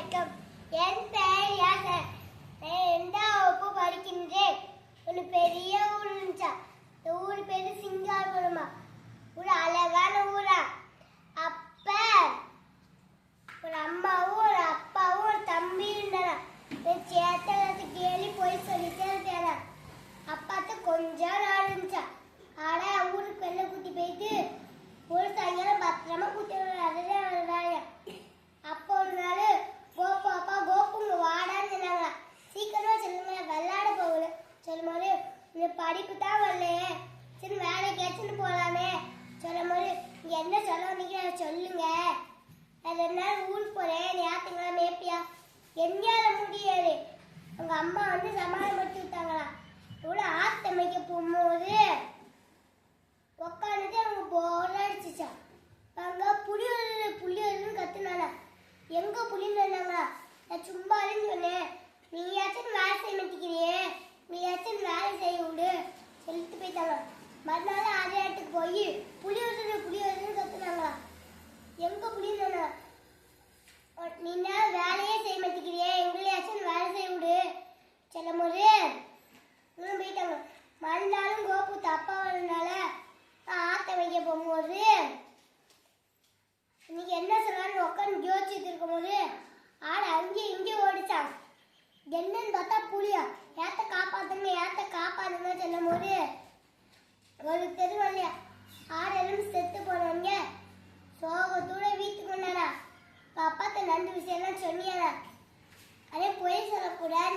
வணக்கம். என் பெயர் படிப்பு தான் வரலையே சரி வேலைக்கு வேலைக்காச்சும் போகலாமே சொல்ல சொல்லும் போது என்ன சொல்ல வந்தீங்க? சொல்லுங்க. ரெண்டு நாள் ஊருக்கு போகிறேன் ஞாயிற்றுக்கிழமை மேப்பியா எங்கேயால முடியாது. உங்கள் அம்மா வந்து சமாளம் மட்டும் போய் புளி வருது புளி வருதுன்னு கத்துனாங்க எங்க புளி நீ தான் வேலையே செய்ய மாட்டேங்கிறியே எங்களையாச்சும் வேலை செய்ய விடு. சில முறை போயிட்டாங்க. மறுநாளும் கோபு தப்பா வரனால ஆத்த வைக்க போகும்போது இன்னைக்கு என்ன சொல்றான்னு உட்காந்து யோசிச்சுட்டு இருக்கும்போது ஆள் அங்கே இங்கே ஓடிச்சான். என்னன்னு பார்த்தா புளியா. ஏத்த காப்பாத்துங்க ஏத்த காப்பாத்துங்க சொல்லும் போது நடந்த விஷயம்லாம் சொன்னியதான் அதே பொய் சொல்லக்கூடாது